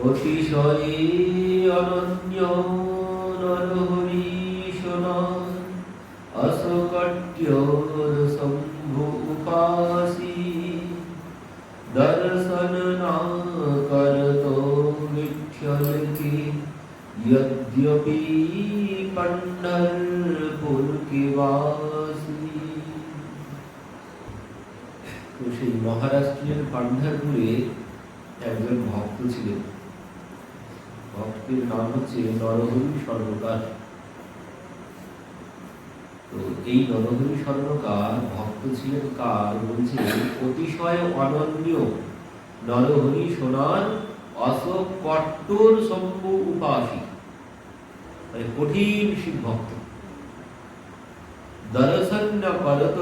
অতিশয়ে অনন্য নরহরি সনন অসকট্যর শম্ভু উপাসী दर्शन न करतो विठ्ठल की यद्यपि पंढरपुर के वासी তো সেই মহারাষ্ট্রের পান্ডারপুরে একজন ভক্ত ছিলেন এর নাম হচ্ছে নরহরি স্বর্ণকার তো এই নরহরি স্বর্ণকার ভক্ত ছিলেন কার? বলছে অতিশয় অনন্য নরহরি সোনার অসকট্টর কট্টর উপাসী। মানে কঠিন শিব ভক্ত। দর্শন না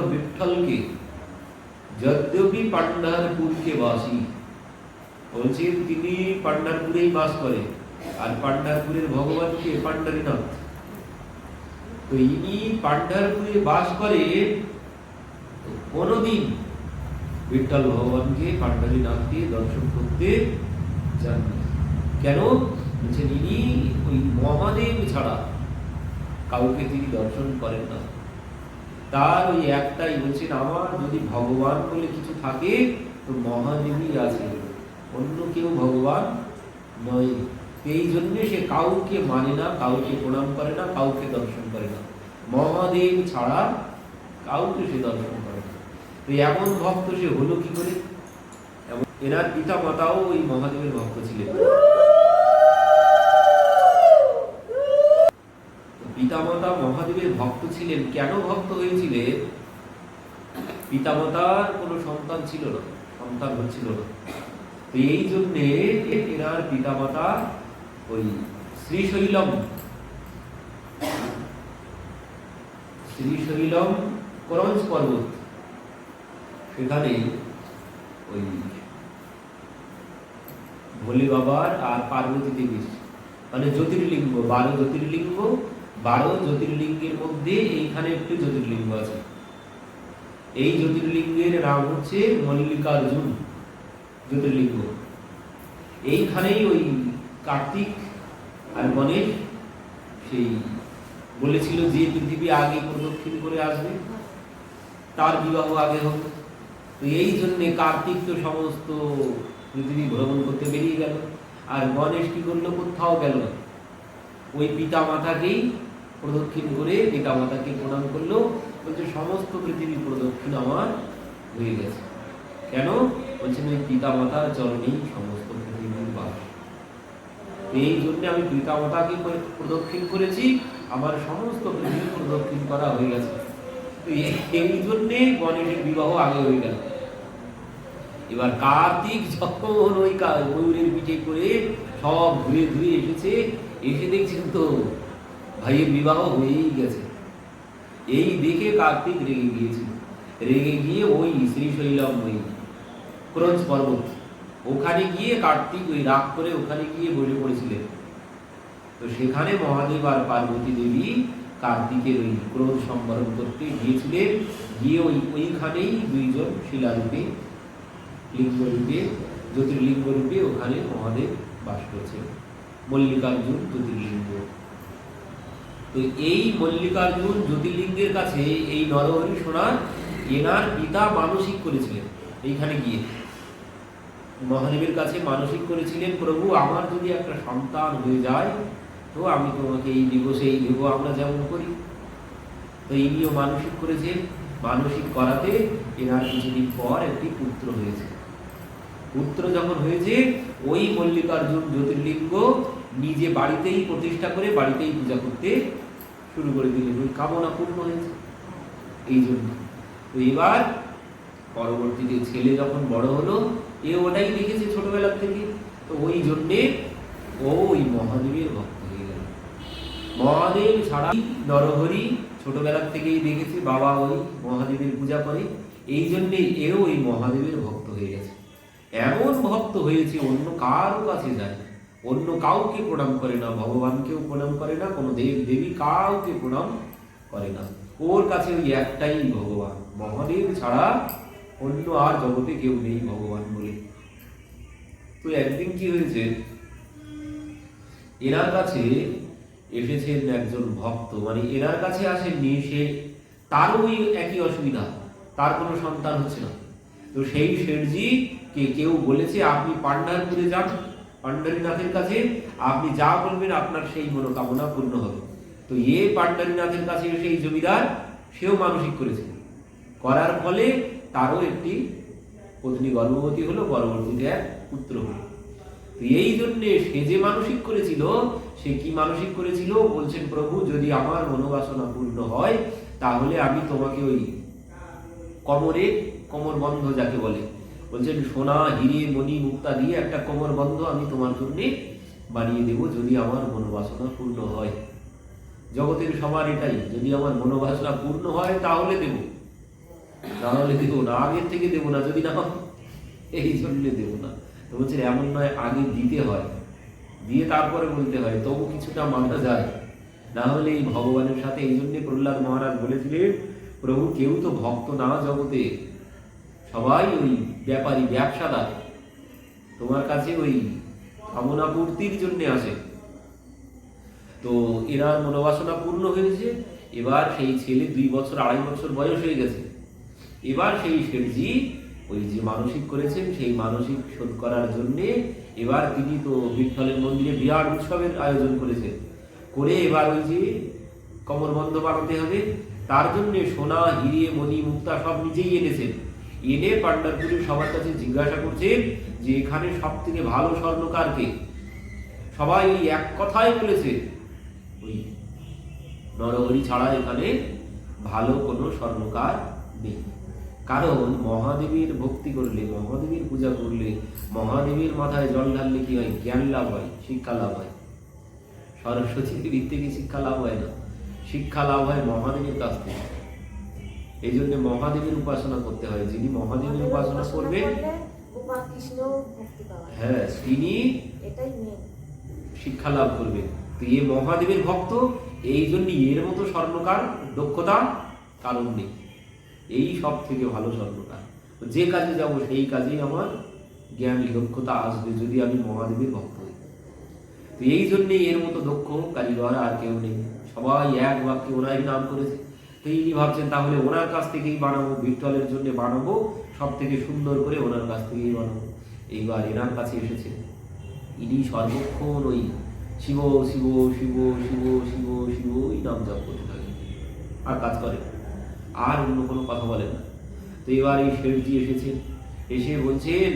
বিঠলকে, যদ্যপি পান্ডারপুরকে বাসী। বলছেন, তিনি পান্ডারপুরেই বাস করেন। আর পান্ডারপুরের ভগবানকে পান্ডারীনাথ তো ইনি পান্ডারপুরে বাস করে কোনোদিন বিঠল ভগবানকে পান্ডারীনাথকে দর্শন করতে যান কেন? বলছেন, ইনি ওই মহাদেব ছাড়া কাউকে তিনি দর্শন করেন না। তার ওই একটাই বলছেন, আমার যদি ভগবান বলে কিছু থাকে, তো মহাদেবই আছে। অন্য কেউ ভগবান নয়। এই জন্য সে কাউকে মানে না, কাউকে প্রণাম করে না, কাউকে দর্শন করে না। মহাদেব ছাড়া কাউকে সে দর্শন করে না। তো এমন ভক্ত সে হলো কি করে? এনার পিতা মাতাও ওই মহাদেবের ভক্ত ছিলেন। পিতামাতা মহাদেবের ভক্ত ছিলেন, কেন ভক্ত হয়েছিলেন পিতামাতার কোনো সন্তান ছিল না, সন্তান হচ্ছিল না। তো এই জন্যে এনার পিতামাতা ওই শ্রীশৈলম। শ্রীশৈলম করঞ্জ পর্বত। সেখানে ওই ভোলে বাবার আর পার্বতী দেবীর মানে জ্যোতির্লিঙ্গ, বারো জ্যোতির্লিঙ্গ, বারো জ্যোতির্লিঙ্গের মধ্যে এইখানে একটি জ্যোতির্লিঙ্গ আছে। এই জ্যোতির্লিঙ্গের নাম হচ্ছে মল্লিকার্জুন জ্যোতির্লিঙ্গ। এইখানেই ওই কার্তিক আর গণেশ সেই বলেছিল যে পৃথিবী আগে প্রদক্ষিণ করে আসবে, তার বিবাহ আগে হবে। তো এই জন্যে কার্তিক তো সমস্ত পৃথিবী ভ্রমণ করতে বেরিয়ে গেল। আর গণেশ কি করল? কোথাও গেল ওই পিতা মাতাকেই প্রদক্ষিণ করে পিতা মাতাকে প্রণাম করল। বলছে, সমস্ত পৃথিবী প্রদক্ষিণ আমার হয়ে গেছে। কেন? বলছেন ওই পিতা মাতার চরণেই বাস এই জন্য আমি পিতা মাতাকে প্রদক্ষিণ করেছি আমার সমস্ত পৃথিবী প্রদক্ষিণ করা হয়ে গেছে। এই- জন্যে গণেশের বিবাহ আগে হয়ে গেল। এবার কার্তিক যখন ওই ময়ূরের পিঠে করে সব ঘুরে ঘুরে এসেছে, এসে দেখছেন তো ভাইয়ের বিবাহ হয়েই গেছে। এই দেখে কার্তিক রেগে গিয়েছিল। রেগে গিয়ে ওই শ্রীশৈলম ওই ক্রঞ্চ পর্বত। ওখানে গিয়ে কার্তিক ওই রাগ করে ওখানে গিয়ে বসে পড়েছিলেন। তো সেখানে মহাদেব আর পার্বতী দেবী কার্তিকের ওই ক্রোধ সম্বরণ করতে গিয়েছিলেন। গিয়ে ওই ওইখানেই দুইজন শিলারূপে, লিঙ্গরূপে জ্যোতির্লিঙ্গ রূপে ওখানে মহাদেব বাস করছেন। মল্লিকার্জুন জ্যোতির্লিঙ্গ। তো এই মল্লিকার্জুন জ্যোতির্লিঙ্গের কাছে এই নরহরি সোনার, এনার পিতা মানসিক করেছিলেন। এইখানে গিয়ে মহাদেবের কাছে মানসিক করেছিলেন, প্রভু, আমার যদি একটা সন্তান হয়ে যায়, তো আমি তোমাকে এই দেব সেই দেব, আমরা যেমন করি। তো ইনিও মানসিক করেছেন, মানসিক করাতে এনার কিছুদিন পর একটি পুত্র হয়েছে। পুত্র যখন হয়েছে, ওই মল্লিকার্জুন জ্যোতির্লিঙ্গ নিজে বাড়িতেই প্রতিষ্ঠা করে বাড়িতেই পূজা করতে শুরু করে দিলেন। ওই কামনা পূর্ণ হয়েছে। এই জন্য। তো এবার পরবর্তীতে ছেলে যখন বড় হলো, এ ওটাই দেখেছে ছোটবেলার থেকে। তো ওই জন্যে ওই মহাদেবের ভক্ত হয়ে গেল। মহাদেব ছাড়া নরহরি ছোটবেলার থেকেই দেখেছে, বাবা ওই মহাদেবের পূজা করে। এই জন্যে এও ওই মহাদেবের ভক্ত হয়ে গেছে। এমন ভক্ত হয়েছে, অন্য কারও কাছে যায়। অন্য কাউকে প্রণাম করে না, ভগবানকেও প্রণাম করে না, কোনো দেব দেবী কাউকে প্রণাম করে না। ওর কাছে ওই একটাই ভগবান। মহাদেব ছাড়া অন্য আর জগতে কেউ নেই ভগবান বলে। তো একদিন কি হয়েছে? এনার কাছে এসেছেন একজন ভক্ত। মানে এনার কাছে আসেননি, সে তারও ওই একই অসুবিধা। তার কোনো সন্তান হচ্ছে না। তো সেই শেঠজি কে কেউ বলেছে, আপনি পান্ডারপুরে যান পান্ডারীনাথের কাছে। আপনি যা বলবেন, আপনার সেই মনোকামনা পূর্ণ হবে। তো এ পান্ডারীনাথের কাছে এসে এই জমিদার, সেও মানসিক করেছে। করার ফলে তারও একটি পত্নী গর্ভবতী হলো পরবর্তীতে এক পুত্র হলো। এই জন্যে সে যে মানসিক করেছিল, সে কি মানসিক করেছিল? বলছেন, প্রভু, যদি আমার মনোবাসনা পূর্ণ হয়, তাহলে আমি তোমাকে ওই কমরে কোমর বন্ধ যাকে বলে, বলছেন, সোনা, হিরে, মণি, মুক্তা দিয়ে একটা কোমর বন্ধ আমি তোমার জন্য বানিয়ে দেব যদি আমার মনোবাসনা পূর্ণ হয়। জগতের সবার এটাই, যদি আমার মনোবাসনা পূর্ণ হয় তাহলে দেব। নাহলে দেবো না আগের থেকে দেবো না, যদি না, এই জন্য দেবো না। তো বলছেন এমন নয়, আগে দিতে হয়। দিয়ে তারপরে বলতে হয়, তবু কিছুটা মানা যায়। না হলে এই ভগবানের সাথে এই জন্য প্রহ্লাদ মহারাজ বলেছিলেন, প্রভু, কেউ তো ভক্ত না জগতে। সবাই ওই ব্যাপারী ব্যবসাদার। তোমার কাছে ওই কামনা পূর্তির জন্য আসে। তো এনার মনোবাসনা পূর্ণ হয়েছে। এবার সেই ছেলে দুই বছর, আড়াই বছর বয়স হয়ে গেছে। এবার সেই শেঠজি ওই যে মানসিক করেছেন, সেই মানসিক শোধ করার জন্যে এবার তিনি তো বিঠলের মন্দিরে বিরাট উৎসবের আয়োজন করেছেন। করে এবার ওই যে কমরবন্ধ বানাতে হবে, তার জন্য সোনা, হিরে, মণি, মুক্তা সব নিজেই এনেছেন। এনে পান্ডারপুরের সবার কাছে জিজ্ঞাসা করছেন যে এখানে সব থেকে ভালো স্বর্ণকারকে সবাই এক কথাই বলেছে, ওই নরহরি ছাড়া এখানে ভালো কোনো স্বর্ণকার নেই। কারণ মহাদেবীর ভক্তি করলে মহাদেবীর পূজা করলে মহাদেবীর মাথায় জল ঢাললে কি হয়? জ্ঞান লাভ হয় শিক্ষা লাভ হয়। সরস্বতী দেবীর থেকে শিক্ষা লাভ হয় না? শিক্ষা লাভ হয় মহাদেবীর কাছ থেকে। এই জন্য মহাদেবীর উপাসনা করতে হয়। যিনি মহাদেবীর উপাসনা যায়। হ্যাঁ তিনি শিক্ষা লাভ করবে। তো এ মহাদেবের ভক্ত এই জন্য এর মতো স্বর্ণকার দক্ষতা কারণ নেই। এই সব থেকে ভালো স্বর্ণকার যে কাজে যাব সেই কাজেই আমার জ্ঞান দক্ষতা আসবে যদি আমি মহাদেবের ভক্ত হই। তো এই জন্যে এর মতো দক্ষ কারিগর আর কেউ নেই। সবাই এক বাক্যে ওনারই নাম করেছে। তো ইনি ভাবছেন, তাহলে ওনার কাছ থেকেই বানাবো, বিট্টলের জন্য বানাবো সব থেকে সুন্দর করে ওনার কাছ থেকেই বানাবো। এইবার এনার কাছে এসেছে। ইনি সর্বক্ষণ ওই শিব শিব শিব শিব শিব শিব ওই নাম জপ করতে থাকে আর কাজ করে আর অন্য কোনো কথা বলেন না। তো এবার এই শেঠজি এসেছেন এসে বলছেন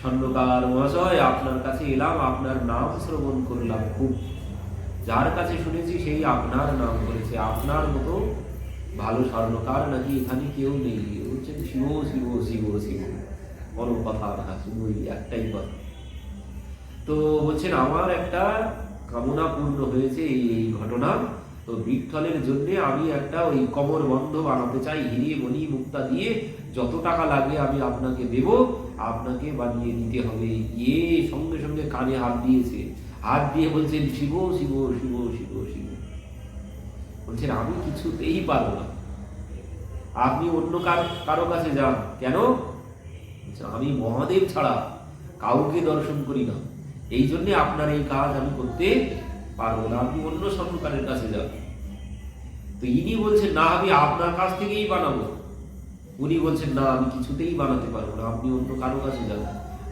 স্বর্ণকার মহাশয়, আপনার কাছে এলাম, আপনার নাম শ্রবণ করলাম খুব। যার কাছে শুনেছি সেই আপনার নাম করেছে। আপনার মতো ভালো স্বর্ণকার নাকি এখানে কেউ নেই? হচ্ছে শিব শিব শিব শিব। বড় কথা না শুধু একটাই কথা তো বলছেন, আমার একটা কামনা পূর্ণ হয়েছে এই ঘটনা। তো বিঠলের জন্য আমি একটা ওই কমর বন্ধ বানাতে চাই, হিরে মণি মুক্তা দিয়ে। যত টাকা লাগে আমি আপনাকে দেব, আপনাকে বানিয়ে দিতে হবে। ইয়ে সঙ্গে সঙ্গে কানে হাত দিয়েছে। হাত দিয়ে বলছেন, শিব শিব শিব শিব শিব। বলছেন, আমি কিছুতেই পারব না। আপনি অন্য কারও কাছে যান। কেন? আমি মহাদেব ছাড়া কাউকে দর্শন করি না। এই জন্য আপনার এই কাজ আমি করতে পারব না আপনি অন্য স্বর্ণকারের কাছে যান তো ইনি বলছেন, না, আমি আপনার কাছ থেকেই বানাবো। উনি বলছেন, না, আমি কিছুতেই বানাতে পারব না, আপনি অন্য কারও কাছে যান।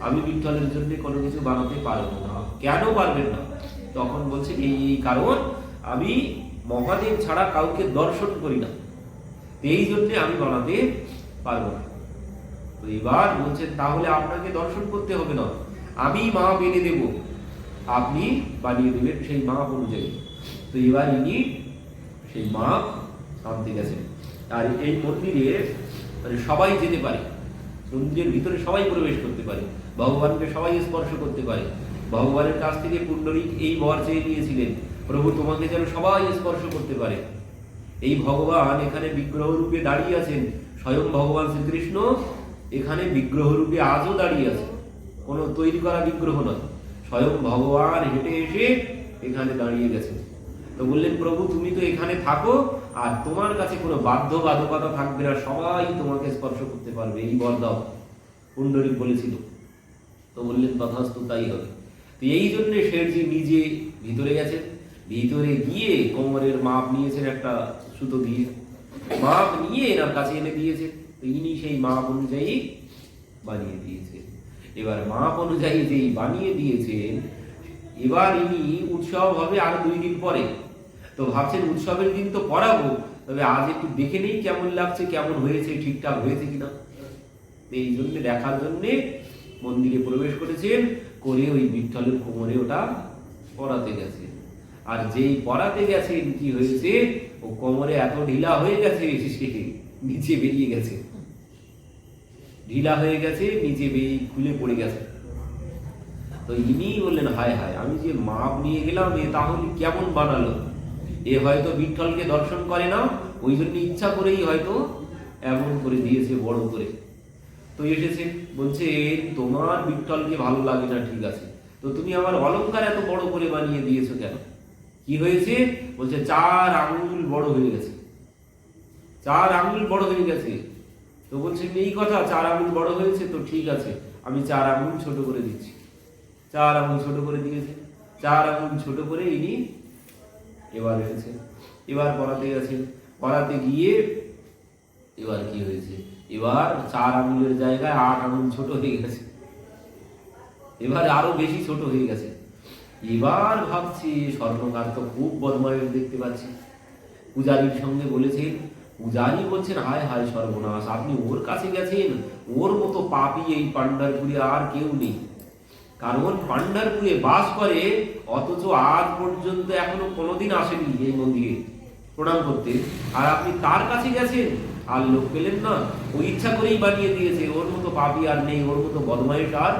আমি বিঠলের জন্য কোনো কিছু বানাতে পারব না। কেন পারবেন না? তখন বলছে, এই এই কারণ, আমি মহাদেব ছাড়া কাউকে দর্শন করি না। এই জন্যে আমি বানাতে পারব না। তো এবার বলছেন, তাহলে আপনাকে দর্শন করতে হবে না। আমি মা বেঁধে দেব। আপনি বানিয়ে দেবেন সেই মাপ অনুযায়ী। তো এবার ইনি সেই মাপ আনতে গেছেন। আর এই মন্দিরে মানে সবাই যেতে পারে। মন্দিরের ভিতরে সবাই প্রবেশ করতে পারে। ভগবানকে সবাই স্পর্শ করতে পারে। ভগবানের কাছ থেকে পুণ্ডরিক এই বর চেয়ে নিয়েছিলেন, প্রভু, তোমাকে যেন সবাই স্পর্শ করতে পারে। এই ভগবান এখানে বিগ্রহ রূপে দাঁড়িয়ে আছেন। স্বয়ং ভগবান শ্রীকৃষ্ণ এখানে বিগ্রহ রূপে আজও দাঁড়িয়ে আছে কোনো তৈরি করা বিগ্রহ নয়। স্বয়ং ভগবান হেঁটে এসে এখানে দাঁড়িয়ে গেছে। তো বললেন, প্রভু, তুমি তো এখানে থাকো, আর তোমার কাছে কোনো বাধ্য বাধকতা থাকবে না, সবাই তোমাকে স্পর্শ করতে পারবে। এই বর দাও বলেছিল। তো বললেন, তথাস্তু তাই হবে। তো এই জন্য শেঠজি নিজে ভিতরে গেছেন। ভিতরে গিয়ে কোমরের মাপ নিয়েছেন একটা সুতো দিয়ে। মাপ নিয়ে এনার কাছে এনে দিয়েছে। তো ইনি সেই মাপ অনুযায়ী বানিয়ে দিয়েছেন এবার মাপ অনুযায়ী যেই বানিয়ে দিয়েছেন, এবার ইনি উৎসব হবে আর দুই দিন পরে। তো ভাবছেন উৎসবের দিন তো পড়াবো, তবে আজ একটু দেখে নেই কেমন লাগছে, কেমন হয়েছে, ঠিকঠাক হয়েছে কিনা। এই জন্য দেখার জন্য মন্দিরে প্রবেশ করেছেন, করে ওই বিঠলের কোমরে ওটা পড়াতে গেছে আর যেই পড়াতে গেছেন, কি হয়েছে? ও কোমরে এত ঢিলা হয়ে গেছে, সে নিচে বেরিয়ে গেছে। ঢিলা হয়ে গেছে, নিচে বেরিয়ে খুলে পড়ে গেছে। তো ইনি বললেন, হায় হায়, আমি যে মাপ নিয়ে গেলাম, এ তাহলে কেমন বানালো? এ হয়তো বিঠলকে দর্শন করে না, ওই জন্য ইচ্ছা করেই হয়তো এমন করে দিয়েছে, বড় করে। তো এসেছে, বলছে তোমার বিঠলকে ভালো লাগে না, ঠিক আছে। তো তুমি আমার অলংকার এত বড় করে বানিয়ে দিয়েছ কেন? কি হয়েছে? বলছে, চার আঙুল বড় হয়ে গেছে। চার আঙুল বড় হয়ে গেছে। তো বলছে এই কথা, চার আঙুল বড় হয়েছে, তো ঠিক আছে। আমি চার আঙুল ছোট করে দিচ্ছি। চার আঙুল ছোট করে দিয়েছে। চার আঙুল ছোট করে ইনি এবার হয়েছে এবার পড়াতে গেছে পড়াতে গিয়ে এবার কি হয়েছে? এবার চার আঙুলের জায়গায় আট আঙুল ছোট হয়ে গেছে। এবার আরও বেশি ছোট হয়ে গেছে। এবার ভাবছি, স্বর্ণকার তো খুব বদমাইশ দেখতে পাচ্ছি। পূজারীর সঙ্গে বলেছেন পূজারী বলছেন, হায় হায় সর্বনাশ, আপনি ওর কাছে গেছেন? ওর মতো পাপি এই পান্ডারপুরে আর কেউ নেই। কারণ পান্ডারপুরে বাস করে, অথচ আজ পর্যন্ত এখনও কোনোদিন আসেনি এই মন্দিরে প্রণাম করতে। আর আপনি তার কাছে গেছেন? আর লোক পেলেন না। ও ইচ্ছা করেই বানিয়ে দিয়েছে। ওর মতো পাপি আর নেই, ওর মতো বদমাইশ আর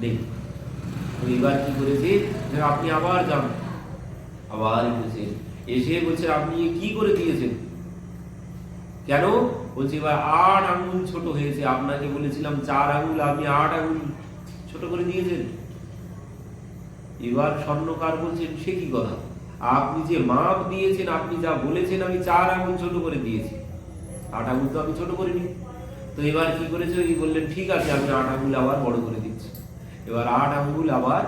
নেই। তো এবার কি করেছে? আপনি আবার যান। আবার এসে বলছে, আপনি কি করে দিয়েছেন? কেন? বলছি, এবার আট আঙুল ছোট হয়েছে। আপনাকে বলেছিলাম চার আঙুল, আপনি আট আঙুল ছোট করে দিয়েছেন। এবার স্বর্ণকার বলছেন, সে কি কথা? আপনি যে মাপ দিয়েছেন, আপনি যা বলেছেন, আমি চার আঙুল ছোট করে দিয়েছি। আট আঙুল তো আমি ছোট করিনি। তো এবার কি করেছে? ওই বললেন, ঠিক আছে, আমি আট আঙুল আবার বড় করে দিচ্ছি। এবার আট আঙুল আবার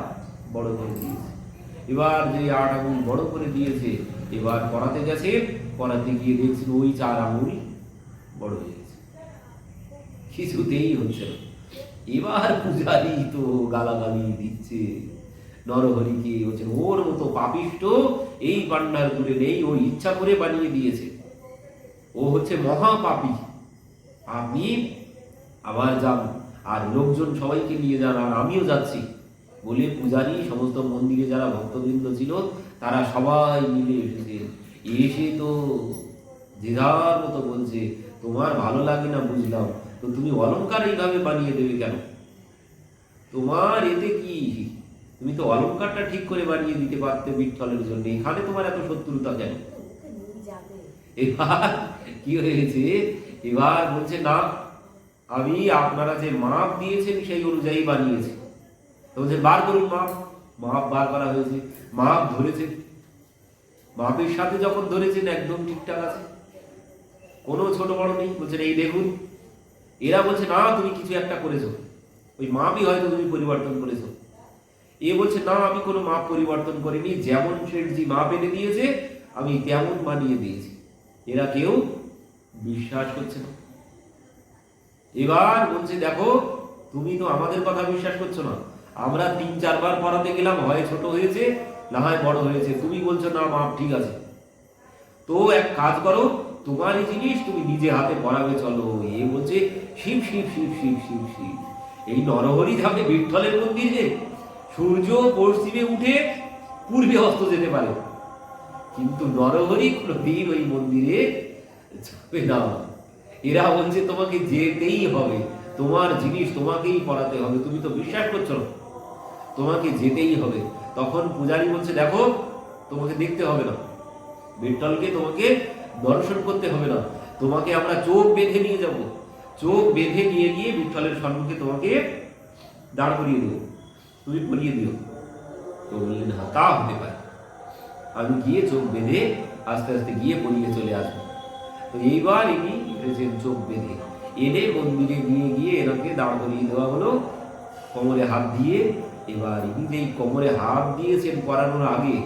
বড় করে দিয়েছে। এবার যে আট আঙুল বড় করে দিয়েছে, এবার পড়াতে গেছে, পড়াতে গিয়ে দেখছেন ওই চার আঙুল বড় হয়ে গেছে। কিছুতেই হচ্ছে না। এবার পূজারি তো গালাগালি দিচ্ছে। নরহরিকে হচ্ছে ওর মতো পাপিষ্ট এই পান্ডারপুরে নেই, ও ইচ্ছা করে বানিয়ে দিয়েছে। ও হচ্ছে মহাপাপী। আপনি আবার যান, আর লোকজন সবাইকে নিয়ে যান, আর আমিও যাচ্ছি। বলে পূজারি সমস্ত মন্দিরে যারা ভক্তবৃন্দ ছিল, তারা সবাই মিলে এসেছে। এসে তো যে যার মতো বলছে তোমার ভালো লাগে না বুঝলাম। তো তুমি অলংকার এইভাবে বানিয়ে দেবে কেন? তোমার এতে কি? তুমি তো অলংকারটা ঠিক করে বানিয়ে দিতে পারতে বিঠলের জন্য। এখানে তোমার এত শত্রুতা কেন? এবার কি হয়েছে? এবার বলছে, না, আমি আপনারা যে মাপ দিয়েছেন সেই অনুযায়ী বানিয়েছি। বলছে, বার করুন মাপ। মাপ বার করা হয়েছে, মাপ ধরেছে। মাপের সাথে যখন ধরেছেন, একদম ঠিকঠাক আছে। কোনো ছোট বড় নেই। বলছেন এই দেখুন, এরা বলছে, না, তুমি কিছু একটা করেছ। ওই মাপই হয়তো তুমি পরিবর্তন করেছ। এ বলছে, না, আমি কোনো মাপ পরিবর্তন করিনি। যেমন শেঠজি মাপ এনে দিয়েছে, আমি তেমন বানিয়ে দিয়েছি। এরা কেউ বিশ্বাস করছে না। এবার বলছে, দেখো, তুমি তো আমাদের কথা বিশ্বাস করছ না। আমরা তিন চারবার পড়াতে গেলাম, হয় ছোট হয়েছে, না হয় বড় হয়েছে। তুমি বলছো, না, মাপ ঠিক আছে। তো এক কাজ করো তোমারই জিনিস তুমি নিজে হাতে পড়াবে চলো। এ বলছে, শিব শিব শিব শিব শিব শিব। এই নরহরি যাবে বিঠলের মন্দিরে সূর্য পশ্চিমে উঠে পূর্বে অস্ত যেতে পারে। কিন্তু নরহরি কোনোদিন ওই মন্দিরে যাবে না। এরা বলছে, তোমাকে যেতেই হবে। তোমার জিনিস তোমাকেই পড়াতে হবে। তুমি তো বিশ্বাস করছ না। তোমাকে যেতেই হবে। তখন পূজারি বলছে, দেখো, তোমাকে দেখতে হবে না। বিঠলকে তোমাকে দর্শন করতে হবে না। তোমাকে আমরা চোখ বেঁধে নিয়ে যাব। চোখ বেঁধে নিয়ে গিয়ে বিঠলের সম্মুখে তোমাকে দাঁড় করিয়ে দেবো। তুমি পরিয়ে দিও। তো বললেন হ্যাঁ তা হতে পারে। আমি গিয়ে চোখ বেঁধে আস্তে আস্তে গিয়ে পরিয়ে চলে আসব। তো এইবার ইনি এসেছেন চোখ বেঁধে। এনে মন্দিরে নিয়ে গিয়ে এনাকে দাঁড় করিয়ে দেওয়া হলো। কোমরে হাত দিয়ে এবার ইনি যেই কোমরে হাত দিয়েছেন করানোর আগে,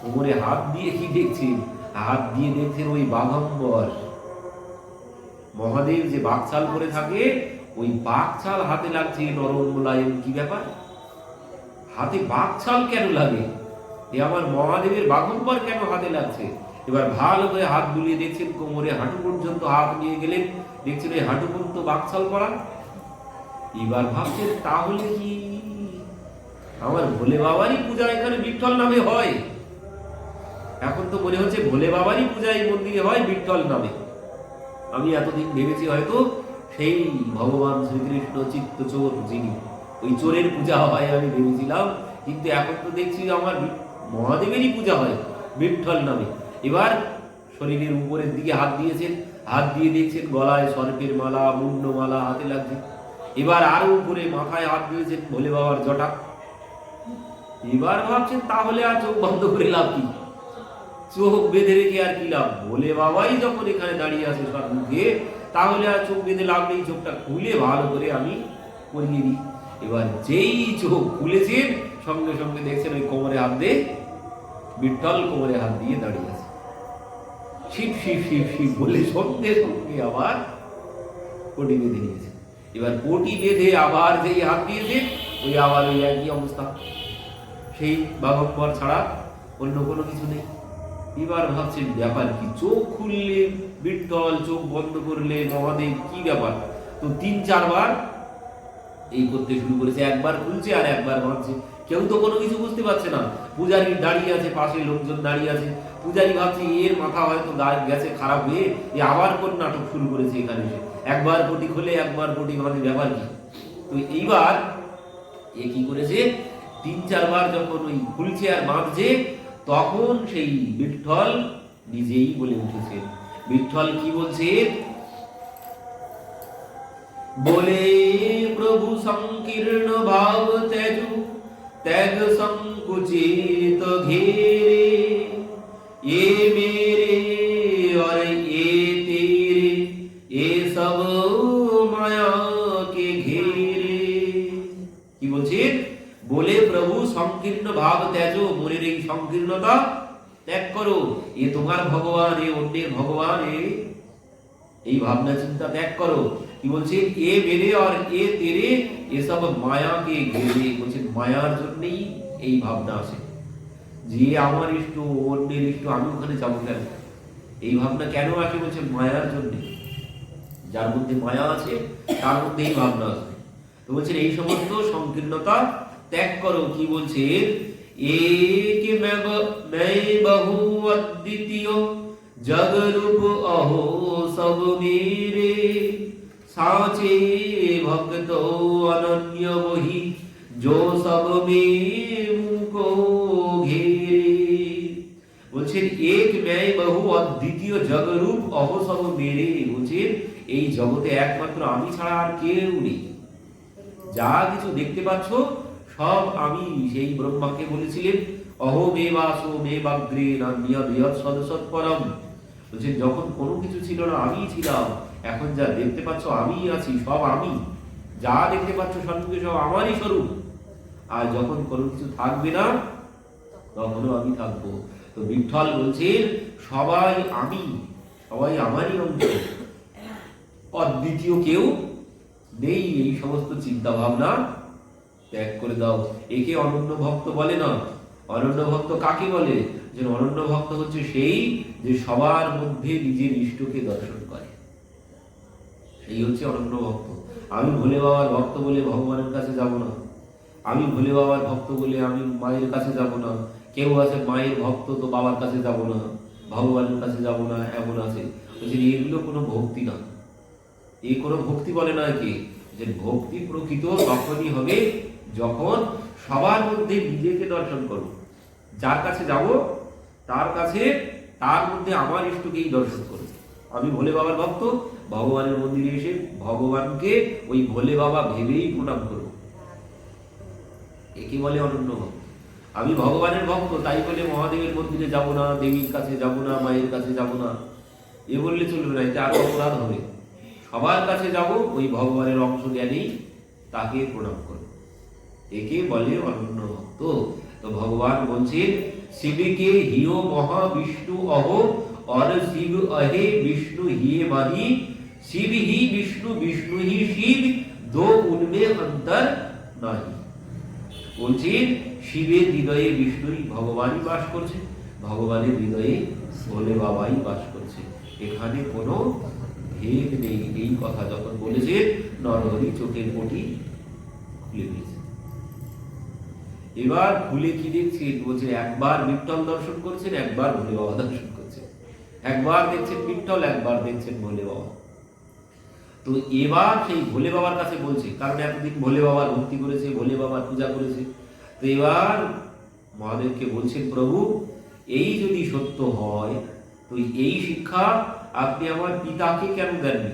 কোমরে হাত দিয়ে কি দেখছেন? হাত দিয়ে দেখছেন ওই বাঘম্বর। মহাদেব যে বাকছাল করে থাকে, ওই বাকছাল হাতে লাগছে নরম মোলায়েম, কি ব্যাপার? হাতে বাকছাল কেন লাগে? এ আমার মহাদেবের বাঘম্বর কেন হাতে লাগছে? এবার ভালো করে হাত বুলিয়ে দেখছেন কোমরে হাঁটু পর্যন্ত হাত নিয়ে গেলেন। দেখছেন ওই হাঁটু পর্যন্ত বাকছাল করা? এবার ভাবছেন, তাহলে কি? আমার ভোলে বাবারই পূজা এখানে বিঠল নামে হয়। এখন তো মনে হচ্ছে ভোলে বাবারই পূজা এই মন্দিরে হয় বিঠল নামে। আমি এতদিন ভেবেছি হয়তো সেই ভগবান শ্রীকৃষ্ণ চিত্তচোর যিনি, ওই চোরের পূজা হয় আমি ভেবেছিলাম, কিন্তু এখন তো দেখছি আমার মহাদেবেরই পূজা হয় বিঠল নামে। এবার শরীরের উপরের দিকে হাত দিয়েছেন, হাত দিয়ে দেখছেন গলায় সর্পের মালা, মুন্ড মালা হাতে লাগছে। এবার আরও উপরে মাথায় হাত দিয়েছেন ভোলে বাবার জটা। এবার ভাবছেন তাহলে আর চোখ বন্ধ করে লাভ কি? চোখ বেঁধে রেখে আর কি লাভ? বলে বাবাই যখন এখানে দাঁড়িয়ে আছে সব মুখে, তাহলে আর চোখ বেঁধে লাভ নেই, চোখটা খুলে ভালো করে আমি পরিয়ে দিই। এবার যেই চোখ খুলেছেন সঙ্গে সঙ্গে দেখছেন ওই কোমরে হাত দিয়ে বিঠল কোমরে হাত দিয়ে দাঁড়িয়ে আছে। শিব শিব শিব শিব বলে সঙ্গে সঙ্গে আবার পটি বেঁধে নিয়েছে। এবার পটি বেঁধে আবার যেই হাত দিয়েছে, ওই আবার ওই একই অবস্থা। সেই বাঘম্বর ছাড়া অন্য কোনো কিছু নেই। এবার ভাবছেন ব্যাপার কি? চোখ খুললে বিঠল চোখ বন্ধ করলে মহাদেব কি ব্যাপার? তো তিন চারবার এই করতে শুরু করেছে। একবার খুলছে আর একবার ভাবছে। কেউ তো কোনো কিছু বুঝতে পারছে না। পূজারি দাঁড়িয়ে আছে, পাশে লোকজন দাঁড়িয়ে আছে। পূজারি ভাবছে, এর মাথা হয়তো গেছে খারাপ হয়ে, এ আবার কোন নাটক শুরু করেছে এখানে একবার পটি খোলে, একবার পটি ভাঙে, ব্যাপার কি? তো এইবার এ কি করেছে? তিন চারবার যখন ওই খুলছে আর বাঁধছে তখন সেই বিঠল নিজেই বলে উঠেছে। বিঠল কি বলছে? বলে, প্রভু সংকীর্ণ ভাব ত্যাজু, ত্যাগ সংকুচিত ঘেরে ভাব ত্যাজ মনের এই সংকীর্ণতা ত্যাগ করো। এ তোমার ভগবান, এ অন্যের ভগবান এই ভাবনা চিন্তা ত্যাগ করো। কি বলছে? এ মেরে আর এ তেরে এসব মায়াকে ঘেরে। বলছেন মায়ার জন্যই এই ভাবনা আসে। যে আমার ইষ্ট অন্যের ইষ্ট, আমি ওখানে যাব কেন? এই ভাবনা কেন আসে? বলছে, মায়ার জন্য। যার মধ্যে মায়া আছে, তার মধ্যে এই ভাবনা আছে তো বলছেন এই সমস্ত সংকীর্ণতা ত্যাগ করো কি বলছে এক मैं বহু অদ্বিতীয় জগরূপ অহো সব মেরে সাচে ভক্ত অনন্য বহি जो सब में মুকো ঘেরে বলছেন এক ব্যয় বহু অদ্বিতীয় জগরূপ অহ সব মেরে বলছেন এই জগতে একমাত্র আমি ছাড়া আর কেউ নেই যা কিছু দেখতে পাচ্ছ সব আমি সেই ব্রহ্মাকে বলেছিলেন, অহো মে বাসো মে বাগ্রে বলছেন যখন কোনো কিছু ছিল না, আমিই ছিলাম। এখন যা দেখতে পাচ্ছ, আমিই আছি, সব আমি। যা দেখতে পাচ্ছ সম্মুখে, সব আমারই স্বরূপ। আর যখন কোনো কিছু থাকবে না, তখনও আমি থাকব। তো বিঠল বলছেন সবাই আমি, সবাই আমারই অংশ অদ্বিতীয় কেউ নেই এই সমস্ত চিন্তা ভাবনা ত্যাগ করে দাও। একে অনন্য ভক্ত বলে না অনন্য ভক্ত কাকে বলে? যে অনন্য ভক্ত হচ্ছে সেই যে সবার মধ্যে নিজের ইষ্টকে দর্শন করে। সেই হচ্ছে অনন্য ভক্ত। আমি ভোলে বাবার ভক্ত বলে ভগবানের কাছে যাব না। আমি ভোলে বাবার ভক্ত বলে আমি মায়ের কাছে যাব না। কেউ আছে, মায়ের ভক্ত তো বাবার কাছে যাব না। ভগবানের কাছে যাব না, এমন আছে। বলছি, এগুলো কোনো ভক্তি না এই কোনো ভক্তি বলে না কি? যে ভক্তি প্রকৃত তখনই হবে যখন সবার মধ্যে নিজেকে দর্শন করব, যার কাছে যাব, তার কাছে, তার মধ্যে আমার ইষ্টকেই দর্শন করব। আমি ভোলে বাবার ভক্ত, ভগবানের মন্দিরে এসে ভগবানকে ওই ভোলে বাবা ভেবেই প্রণাম করব। একে বলে অনন্য ভক্ত। আমি ভগবানের ভক্ত, তাই বলে মহাদেবের মন্দিরে যাব না, দেবীর কাছে যাব না, মায়ের কাছে যাব না। এ বললে চলবে না এটা আরও অপরাধ হবে। সবার কাছে যাব, ওই ভগবানের অংশ জ্ঞানেই তাকে প্রণাম একে বলে অনন্য ভক্ত তো ভগবান বলছেন, শিবকে হিও মহা বিষ্ণু অহ অর শিব অহে বিষ্ণু হিয়ে বাহি শিব হি বিষ্ণু বিষ্ণু হি শিব, দো উনমে অন্তর নাহি। বলছেন শিবের হৃদয়ে বিষ্ণুই ভগবানই বাস করছে। ভগবানের হৃদয়ে ভোলে বাবাই বাস করছে। এখানে কোনো ভেদ নেই। এই কথা যখন বলেছে নরহরি চোখের পটি খুলে দিয়েছে এবার ভুলে কি দেখছেন? বলছে একবার বিঠল দর্শন করছেন, একবার ভোলে বাবা দর্শন করছেন। একবার দেখছেন বিঠল একবার দেখছেন ভোলে বাবা। তো এবার সেই ভোলে বাবার কাছে বলছে, কারণ এতদিন ভোলে বাবার ভক্তি করেছে, ভোলে বাবার পূজা করেছে। তো এবার মহাদেবকে বলছেন, প্রভু, এই যদি সত্য হয়, তো এই শিক্ষা আপনি আমার পিতাকে কেন দেননি?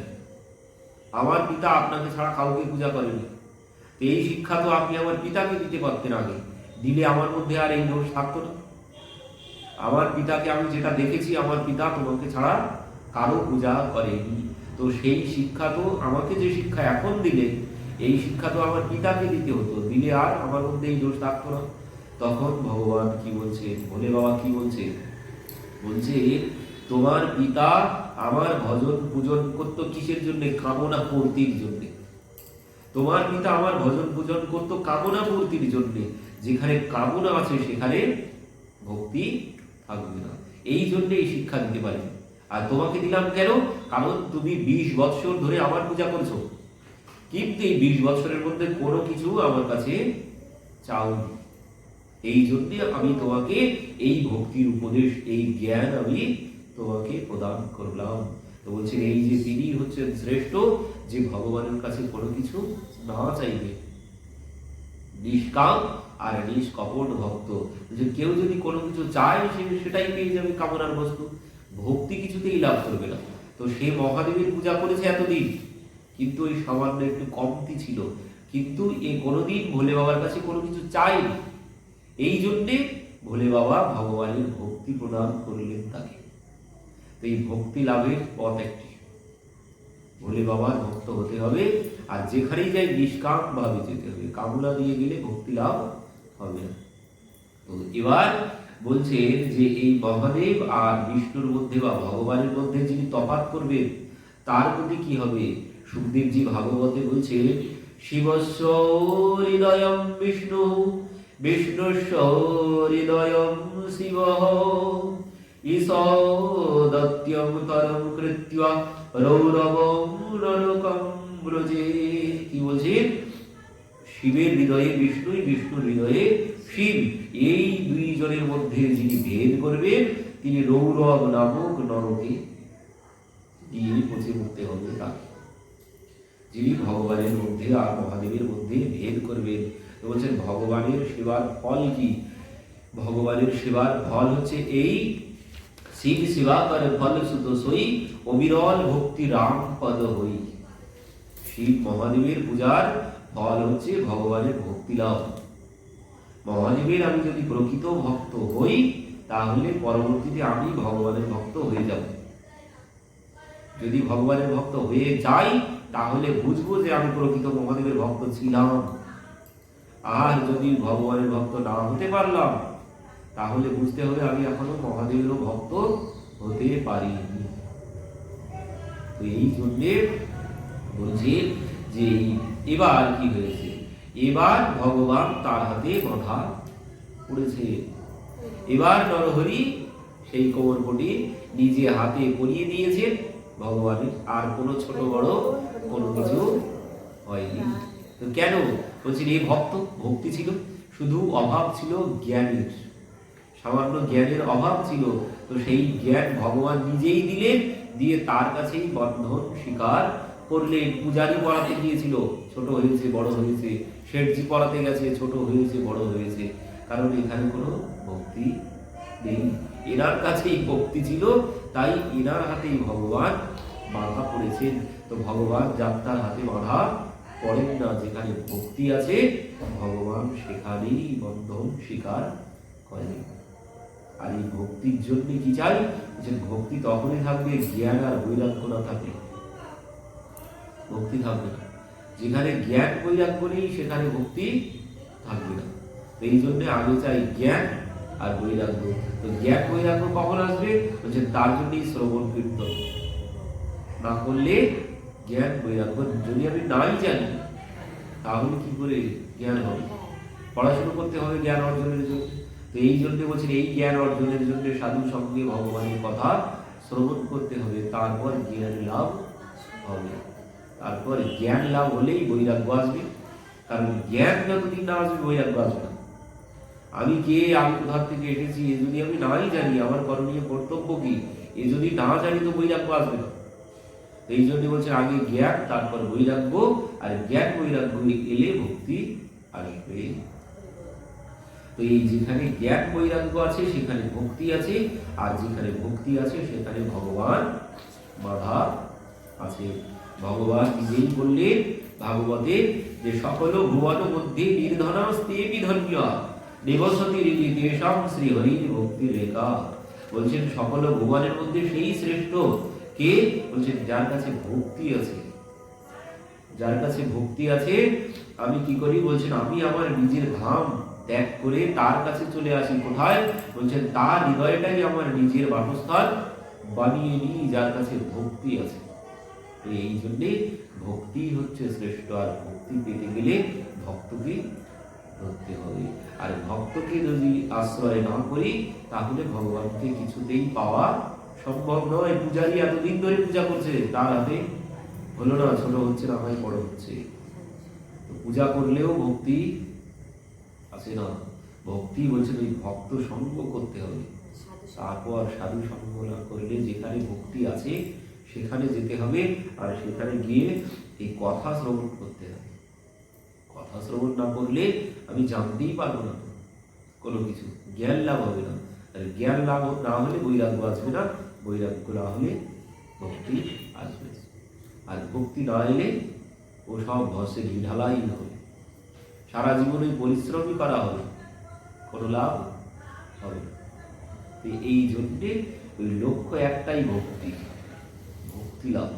আমার পিতা আপনাকে ছাড়া কাউকে পূজা করেনি। এই শিক্ষা তো আপনি আমার পিতাকে দিতে পারতেন আগে। দিলে আমার মধ্যে আর এই দোষ থাকতো না। আমার পিতাকে আমি যেটা দেখেছি, আমার পিতা তোমাকে ছাড়া কারও পূজা করেনি। তো সেই শিক্ষা তো আমাকে যে শিক্ষা এখন দিলে, এই শিক্ষা তো আমার পিতাকে দিতে হতো। দিলে আর আমার মধ্যে এই দোষ থাকতো না। তখন ভগবান কি বলছে? ভোলে বাবা কি বলছে? বলছে, তোমার পিতা আমার ভজন পূজন করতো কিসের জন্য? কামনা পূর্তির জন্য। তোমার পিতা আমার ভজন পূজন করতো কামনা পূর্তির জন্য। যেখানে কামনা আছে, সেখানে ভক্তি থাকবে না। এই জন্য এই শিক্ষা দিতে পারি। আর তোমাকে দিলাম কেন? কারণ তুমি বিশ বৎসর ধরে আমার পূজা করছ। কিন্তু এই বিশ বছরের মধ্যে কোনো কিছু আমার কাছে চাওনি। এই জন্য আমি তোমাকে এই ভক্তির উপদেশ, এই জ্ঞান আমি তোমাকে প্রদান করলাম। তো বলছেন এই যে তিনি হচ্ছেন শ্রেষ্ঠ যে ভগবানের কাছে কোনো কিছু না চাইবে, নিষ্কাম আর নিষ্কপট ভক্ত। যে কেউ যদি কোনো কিছু চায়, সে সেটাই পেয়ে যাবে কামনার বস্তু। ভক্তি কিছুতেই লাভ করবে না। তো সে মহাদেবের পূজা করেছে এতদিন, কিন্তু ওই সামান্য একটু কমতি ছিল। কিন্তু এ কোনোদিন ভোলে বাবার কাছে কোনো কিছু চায়নি। এই জন্যে ভোলে বাবা ভগবানের ভক্তি প্রদান করলেন তাকে। তো এই ভক্তি লাভের পথ একটি। ভোলে বাবার ভক্ত হতে হবে। আর যেখানেই যাই, নিষ্কাম ভাবে যেতে হবে কামনা দিয়ে গেলে ভক্তি লাভ হবে তো এবার বলছেন যে, এই মহাদেব আর বিষ্ণুর মধ্যে বা ভগবানের মধ্যে যিনি তফাৎ করবেন, তার প্রতি কি হবে? সুখদেবজি ভাগবতে বলছে, শিবস্ব হৃদয়ম বিষ্ণু, বিষ্ণুস্ব হৃদয়ম শিব ঈশদত্যম তরম কৃত্বা। রৌরবম নরকম ব্রজে। কি বলছেন? শিবের হৃদয়ে বিষ্ণুই, বিষ্ণুর হৃদয়ে শিব। এই দুই জনের মধ্যে যিনি ভেদ করবেন, তিনি রৌরব নামক নরকে দিয়ে পচে মরতে হবে তাকে। যিনি ভগবানের মধ্যে আর মহাদেবের মধ্যে ভেদ করবেন। বলছেন, ভগবানের সেবার ফল কি? ভগবানের সেবার ফল হচ্ছে এই। শিব সেবা করে ফল সুত সই অবিরল ভক্তি রাম পদ হই। শিব মহাদেবের পূজার ফল হচ্ছে ভগবানের ভক্তি লাভ। মহাদেবের আমি যদি প্রকৃত ভক্ত হই, তাহলে পরবর্তীতে আমি ভগবানের ভক্ত হয়ে যাব। যদি ভগবানের ভক্ত হয়ে যাই, তাহলে বুঝব যে আমি প্রকৃত মহাদেবের ভক্ত ছিলাম। আর যদি ভগবানের ভক্ত না হতে পারলাম, তাহলে বুঝতে হবে আমি এখনও মহাদেবেরও ভক্ত হতে পারিনি। এই জন্যে বলছে যে এবার কি হয়েছে? এবার ভগবান তার হাতে বাধা পড়েছে। এবার নরহরি সেই কোমরপটি নিজে হাতে পরিয়ে দিয়েছেন ভগবানের আর কোনো ছোট বড় কোনো কিছু হয়নি। তো কেন? বলছেন এই ভক্ত, ভক্তি ছিল, শুধু অভাব ছিল জ্ঞানের। সামান্য জ্ঞানের অভাব ছিল। তো সেই জ্ঞান ভগবান নিজেই দিলেন দিয়ে তার কাছেই বন্ধন স্বীকার করলেন পূজারি পড়াতে গিয়েছিল। ছোট হয়েছে, বড় হয়েছে। শেঠজি পড়াতে গেছে, ছোট হয়েছে, বড় হয়েছে। কারণ এখানে কোনো ভক্তি নেই। এনার কাছেই ভক্তি ছিল, তাই এনার হাতেই ভগবান বাধা পড়েছেন। তো ভগবান যাত্রার হাতে বাধা পড়েন না, যেখানে ভক্তি আছে, ভগবান সেখানেই বন্ধন স্বীকার করেন। আর এই ভক্তির জন্য কি চাই? যে ভক্তি তখনই থাকবে, জ্ঞান আর বৈরাগ্য না থাকলে ভক্তি থাকবে না। যেখানে জ্ঞান বৈরাগ্য নেই, সেখানে ভক্তি থাকবে না। এই জন্য আগে চাই জ্ঞান আর বৈরাগ্য। তো জ্ঞান বৈরাগ্য কখন আসবে? বলছে তার জন্যই শ্রবণ কীর্তন। না করলে জ্ঞান বৈরাগ্য যদি আমি নাই জানি, তাহলে কি করে জ্ঞান হবে? পড়াশোনা করতে হবে জ্ঞান অর্জনের জন্য। তো এই জন্য বলছেন, এই জ্ঞান অর্জনের জন্য সাধু সঙ্গে ভগবানের কথা শ্রবণ করতে হবে, তারপর জ্ঞান লাভ হবে। তারপর জ্ঞান লাভ হলেই বৈরাগ্য আসবে। কারণ জ্ঞান যতদিন না আসবে, বৈরাগ্য আসবে না। আমি কে, আমি কোথার থেকে এসেছি, এ যদি আমি নাই জানি, আমার করণীয় কর্তব্য কি? এ যদি না জানি তো বৈরাগ্য আসবে না। এই জন্য বলছেন, আগে জ্ঞান, তারপর বৈরাগ্য, আর জ্ঞান বৈরাগ্য এলে ভক্তি আসবে। তো এই যেখানে জ্ঞান বৈরাগ্য আছে, সেখানে ভক্তি আছে, আর যেখানে ভক্তি আছে, সেখানে ভগবান বাধা আছে। ভগবান নিজেই বললেন, ভাগবতে যে সকল ভুবন মধ্যে নির্ধনাস্তে বিধন্য, নিবসতি রীতি তেষাম শ্রী হরির ভক্তি রেখা বলছেন, সকল ভুবনের মধ্যে সেই শ্রেষ্ঠ কে? বলছেন, যার কাছে ভক্তি আছে। যার কাছে ভক্তি আছে, আমি কি করি? বলছেন, আমি আমার নিজের ধাম ত্যাগ করে তার কাছে চলে আসি কোথায়? বলছেন, তার হৃদয়টাই আমার নিজের বাসস্থান বানিয়ে নিই, যার কাছে ভক্তি আছে। এই জন্যে ভক্তি হচ্ছে শ্রেষ্ঠ, আর ভক্তি পেতে গেলে ভক্তকে ধরতে হবে। আর ভক্তকে যদি আশ্রয় না করি, তাহলে ভগবানকে কিছুতেই পাওয়া সম্ভব নয়। পূজারী এতদিন ধরে পূজা করছে, তার হাতে হলো না, ছোট হচ্ছে না হয় বড় হচ্ছে। পূজা করলেও ভক্তি আছে না ভক্তি বলছেন ওই ভক্ত সঙ্গ করতে হবে। তারপর সাধু সঙ্গ না করলে যেখানে ভক্তি আছে সেখানে যেতে হবে আর সেখানে গিয়ে এই কথা শ্রবণ করতে হবে। কথা শ্রবণ না করলে আমি জানতেই পারব না কোনো কিছু। জ্ঞান লাভ হবে না। আর জ্ঞান লাভ না হলে বৈরাগ্য আসবে না। বৈরাগ্য না হলে ভক্তি আসবে আর ভক্তি না এলে ও সব ভসে ঢালাই হবে। সারা জীবন ওই পরিশ্রমই করা হবে কোনো লাভ হবে তো এই জন্যে ওই লক্ষ্য একটাই ভক্তি। ভক্তি লাভ।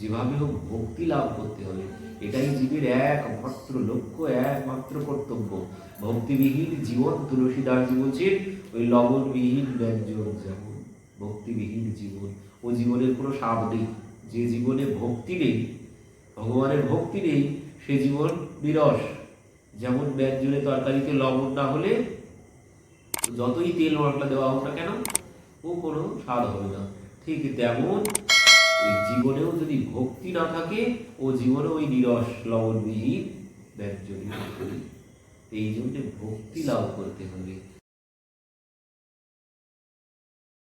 যেভাবে হোক ভক্তি লাভ করতে হবে। এটাই জীবের একমাত্র লক্ষ্য, একমাত্র কর্তব্য। ভক্তিবিহীন জীবন তুলসীদাস বলছেন, ওই লবণবিহীন ব্যঞ্জন যেমন ভক্তিবিহীন জীবন। ও জীবনের কোনো স্বাদ নেই। যে জীবনে ভক্তি নেই, ভগবানের ভক্তি নেই, সে জীবন নিরস। যেমন ব্যঞ্জনে তরকারিতে লবণ না হলে যতই তেল মশলা দেওয়া হোক না কেন, ও কোনো স্বাদ হবে না। ঠিক তেমন জীবনেও যদি ভক্তি না থাকে, ও জীবনে ওই নিরস লবণবিহীন ব্যঞ্জনীয় এই জন্যে ভক্তি লাভ করতে হবে।